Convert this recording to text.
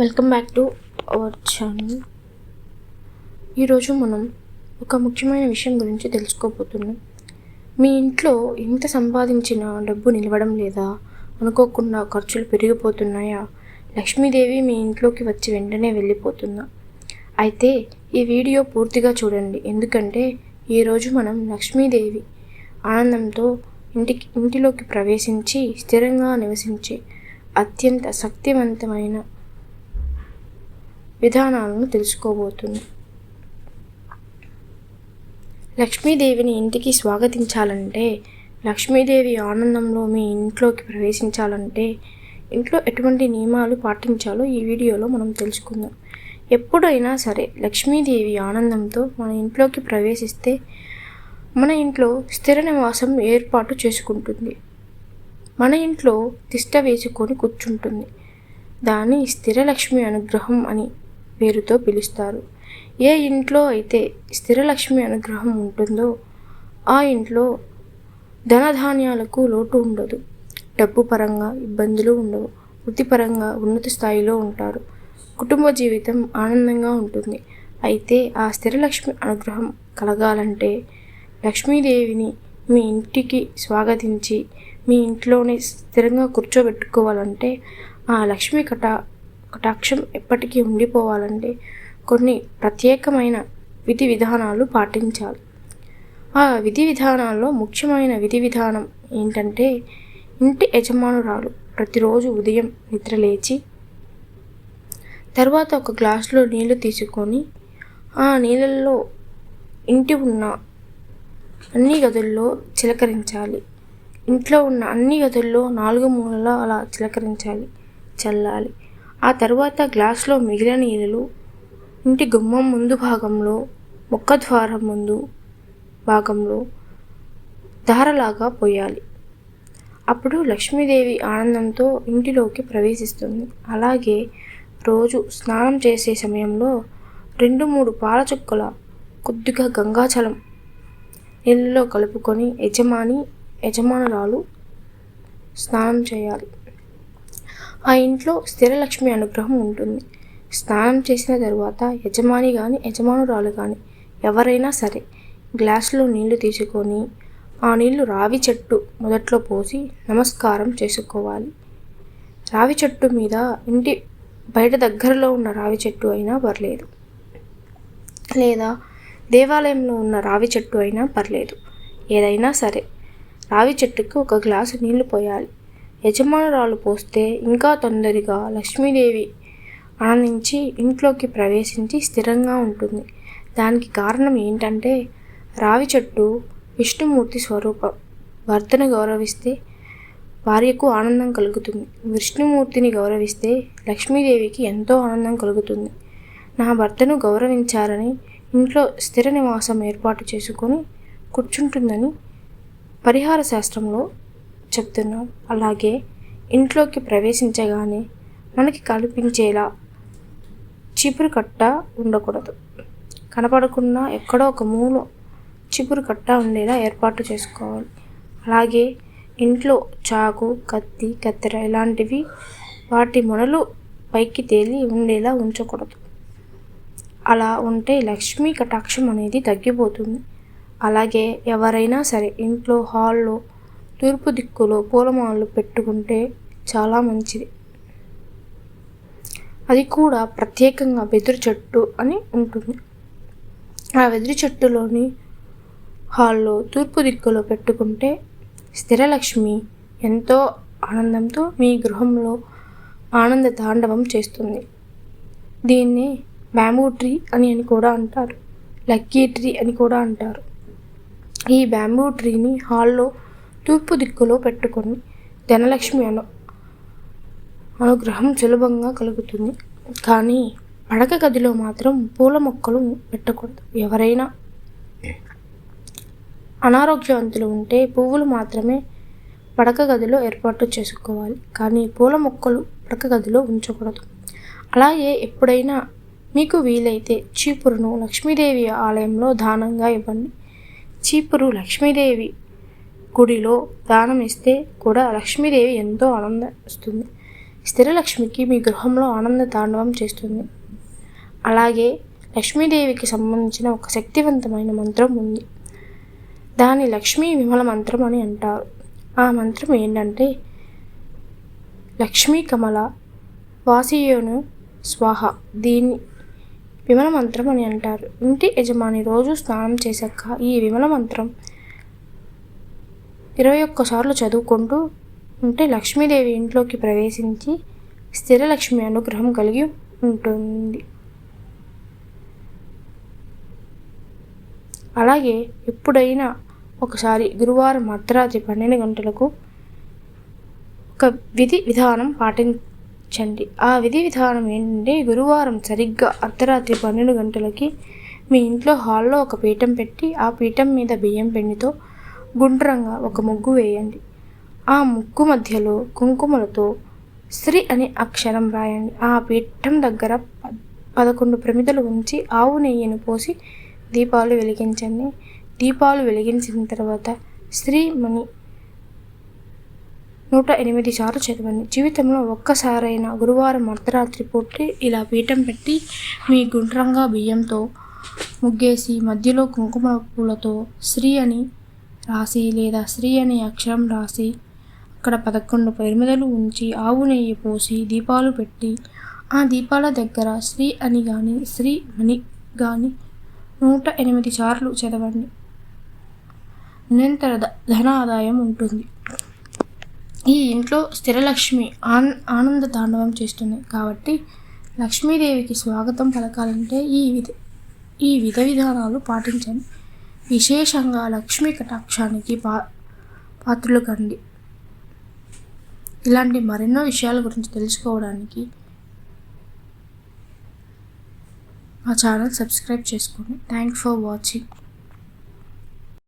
Welcome back to our channel ఈరోజు మనం ఒక ముఖ్యమైన విషయం గురించి తెలుసుకోబోతున్నాం. మీ ఇంట్లో ఎంత సంపాదించినా డబ్బు నిలవడం లేదా అనుకోకుండా ఖర్చులు పెరిగిపోతున్నాయా? లక్ష్మీదేవి మీ ఇంట్లోకి వచ్చి వెంటనే వెళ్ళిపోతుందా? అయితే ఈ వీడియో పూర్తిగా చూడండి. ఎందుకంటే ఈరోజు మనం లక్ష్మీదేవి ఆనందంతో ఇంటికి ఇంటిలోకి ప్రవేశించి స్థిరంగా నివసించే అత్యంత శక్తివంతమైన విధానాలను తెలుసుకోబోతుంది. లక్ష్మీదేవిని ఇంటికి స్వాగతించాలంటే లక్ష్మీదేవి ఆనందంలో మీ ఇంట్లోకి ప్రవేశించాలంటే ఇంట్లో ఎటువంటి నియమాలు పాటించాలో ఈ వీడియోలో మనం తెలుసుకుందాం. ఎప్పుడైనా సరే లక్ష్మీదేవి ఆనందంతో మన ఇంట్లోకి ప్రవేశిస్తే మన ఇంట్లో స్థిర నివాసం ఏర్పాటు చేసుకుంటుంది. మన ఇంట్లో తిష్ట వేసుకొని కూర్చుంటుంది. దాన్ని స్థిరలక్ష్మి అనుగ్రహం అని పేరుతో పిలుస్తారు. ఏ ఇంట్లో అయితే స్థిరలక్ష్మి అనుగ్రహం ఉంటుందో ఆ ఇంట్లో ధనధాన్యాలకు లోటు ఉండదు. డబ్బు పరంగా ఇబ్బందులు ఉండవు. వృత్తిపరంగా ఉన్నత స్థాయిలో ఉంటారు. కుటుంబ జీవితం ఆనందంగా ఉంటుంది. అయితే ఆ స్థిరలక్ష్మి అనుగ్రహం కలగాలంటే లక్ష్మీదేవిని మీ ఇంటికి స్వాగతించి మీ ఇంట్లోనే స్థిరంగా కూర్చోబెట్టుకోవాలంటే ఆ లక్ష్మీ కటా కటాక్షం ఎప్పటికీ ఉండిపోవాలంటే కొన్ని ప్రత్యేకమైన విధి విధానాలు పాటించాలి. ఆ విధి విధానాల్లో ముఖ్యమైన విధి విధానం ఏంటంటే ఇంటి యజమానురాలు ప్రతిరోజు ఉదయం నిద్రలేచి తర్వాత ఒక గ్లాసులో నీళ్ళు తీసుకొని ఆ నీళ్ళల్లో ఇంటి ఉన్న అన్ని గదుల్లో చిలకరించాలి. ఇంట్లో ఉన్న అన్ని గదుల్లో నాలుగు మూలలో అలా చిలకరించాలి చల్లాలి. ఆ తర్వాత గ్లాస్లో మిగిలిన నీళ్ళు ఇంటి గుమ్మం ముందు భాగంలో ముఖద్వారం ముందు భాగంలో ధారలాగా పోయాలి. అప్పుడు లక్ష్మీదేవి ఆనందంతో ఇంటిలోకి ప్రవేశిస్తుంది. అలాగే రోజు స్నానం చేసే సమయంలో రెండు మూడు పాల చుక్కల కొద్దిగా గంగాజలం నీళ్ళలో కలుపుకొని యజమాని యజమానురాలు స్నానం చేయాలి. ఆ ఇంట్లో స్థిరలక్ష్మి అనుగ్రహం ఉంటుంది. స్నానం చేసిన తర్వాత యజమాని కానీ యజమానురాలు కానీ ఎవరైనా సరే గ్లాసులో నీళ్ళు తీసుకొని ఆ నీళ్ళు రావి చెట్టు మొదట్లో పోసి నమస్కారం చేసుకోవాలి. రావి చెట్టు మీద ఇంటి బయట దగ్గరలో ఉన్న రావి చెట్టు అయినా పర్లేదు. లేదా దేవాలయంలో ఉన్న రావి చెట్టు అయినా పర్లేదు. ఏదైనా సరే రావి చెట్టుకు ఒక గ్లాసు నీళ్ళు పోయాలి. యజమానురాలు పోస్తే ఇంకా తొందరగా లక్ష్మీదేవి ఆనందించి ఇంట్లోకి ప్రవేశించి స్థిరంగా ఉంటుంది. దానికి కారణం ఏంటంటే రావి చెట్టు విష్ణుమూర్తి స్వరూపం. భర్తను గౌరవిస్తే భార్యకు ఆనందం కలుగుతుంది. విష్ణుమూర్తిని గౌరవిస్తే లక్ష్మీదేవికి ఎంతో ఆనందం కలుగుతుంది. నా భర్తను గౌరవించారని ఇంట్లో స్థిర నివాసం ఏర్పాటు చేసుకొని కూర్చుంటుందని పరిహార శాస్త్రంలో చెప్తున్నాం. అలాగే ఇంట్లోకి ప్రవేశించగానే మనకి కల్పించేలా చిపురు కట్ట ఉండకూడదు. కనపడకుండా ఎక్కడో ఒక మూల చిపురు కట్ట ఉండేలా ఏర్పాటు చేసుకోవాలి. అలాగే ఇంట్లో చాకు కత్తి కత్తెర ఇలాంటివి వాటి మొనలు పైకి తేలి ఉండేలా ఉంచకూడదు. అలా ఉంటే లక్ష్మీ కటాక్షం అనేది తగ్గిపోతుంది. అలాగే ఎవరైనా సరే ఇంట్లో హాల్లో తూర్పు దిక్కులో పూలమాలలు పెట్టుకుంటే చాలా మంచిది. అది కూడా ప్రత్యేకంగా వెదురు చెట్టు అని ఉంటుంది. ఆ వెదురు చెట్టులోని హాల్లో తూర్పు దిక్కులో పెట్టుకుంటే స్థిరలక్ష్మి ఎంతో ఆనందంతో మీ గృహంలో ఆనంద తాండవం చేస్తుంది. దీన్ని బ్యాంబూ ట్రీ అని అని కూడా అంటారు. లక్కీ ట్రీ అని కూడా అంటారు. ఈ బ్యాంబూ ట్రీని హాల్లో తూర్పు దిక్కులో పెట్టుకొని ధనలక్ష్మి అను అనుగ్రహం సులభంగా కలుగుతుంది. కానీ పడక గదిలో మాత్రం పూల మొక్కలు పెట్టకూడదు. ఎవరైనా అనారోగ్యవంతులు ఉంటే పువ్వులు మాత్రమే పడక గదిలో ఏర్పాటు చేసుకోవాలి. కానీ పూల మొక్కలు పడక గదిలో ఉంచకూడదు. అలాగే ఎప్పుడైనా మీకు వీలైతే చీపురును లక్ష్మీదేవి ఆలయంలో దానంగా ఇవ్వండి. చీపురు లక్ష్మీదేవి గుడిలో దానం ఇస్తే కూడా లక్ష్మీదేవి ఎంతో ఆనందిస్తుంది స్థిరలక్ష్మికి మీ గృహంలో ఆనంద తాండవం చేస్తుంది. అలాగే లక్ష్మీదేవికి సంబంధించిన ఒక శక్తివంతమైన మంత్రం ఉంది. దాని లక్ష్మీ విమల మంత్రం అని అంటారు. ఆ మంత్రం ఏంటంటే లక్ష్మీ కమల వాసియోను స్వాహ దీన్ని విమల మంత్రం అని అంటారు. ఇంటి యజమాని రోజు స్నానం చేశాక ఈ విమల మంత్రం ఇరవై ఒక్కసార్లు చదువుకుంటూ ఉంటే లక్ష్మీదేవి ఇంట్లోకి ప్రవేశించి స్థిరలక్ష్మి అనుగ్రహం కలిగి ఉంటుంది. అలాగే ఎప్పుడైనా ఒకసారి గురువారం అర్ధరాత్రి పన్నెండు గంటలకు ఒక విధి విధానం పాటించండి. ఆ విధి విధానం ఏంటంటే గురువారం సరిగ్గా అర్ధరాత్రి పన్నెండు గంటలకి మీ ఇంట్లో హాల్లో ఒక పీఠం పెట్టి ఆ పీఠం మీద బియ్యం పిండితో గుండ్రంగా ఒక ముగ్గు వేయండి. ఆ ముగ్గు మధ్యలో కుంకుమలతో శ్రీ అనే అక్షరం రాయండి. ఆ పీఠం దగ్గర పదకొండు ప్రమిదలు ఉంచి ఆవు నెయ్యిని పోసి దీపాలు వెలిగించండి. దీపాలు వెలిగించిన తర్వాత శ్రీమణి నూట ఎనిమిది సార్లు చదవండి. జీవితంలో ఒక్కసారైనా గురువారం అర్ధరాత్రి పూర్తి ఇలా పీఠం పెట్టి మీ గుండ్రంగా బియ్యంతో ముగ్గేసి మధ్యలో కుంకుమ పూలతో శ్రీ అని రాసి లేదా శ్రీ అనే అక్షరం రాసి అక్కడ పదకొండు పరిమిదలు ఉంచి ఆవు నెయ్యి పోసి దీపాలు పెట్టి ఆ దీపాల దగ్గర శ్రీ అని కానీ శ్రీ మణి కానీ నూట ఎనిమిది సార్లు చదవండి. నిరంతర ధన ఆదాయం ఉంటుంది. ఈ ఇంట్లో స్థిరలక్ష్మి ఆన్ ఆనంద తాండవం చేస్తుంది. కాబట్టి లక్ష్మీదేవికి స్వాగతం పలకాలంటే ఈ విధ ఈ విధ విధానాలు పాటించండి. విశేషంగా లక్ష్మీ కటాక్షానికి పా పాత్రలు కండి ఇలాంటి మరెన్నో విషయాల గురించి తెలుసుకోవడానికి మా ఛానల్ సబ్స్క్రైబ్ చేసుకోండి థ్యాంక్ ఫర్ వాచింగ్.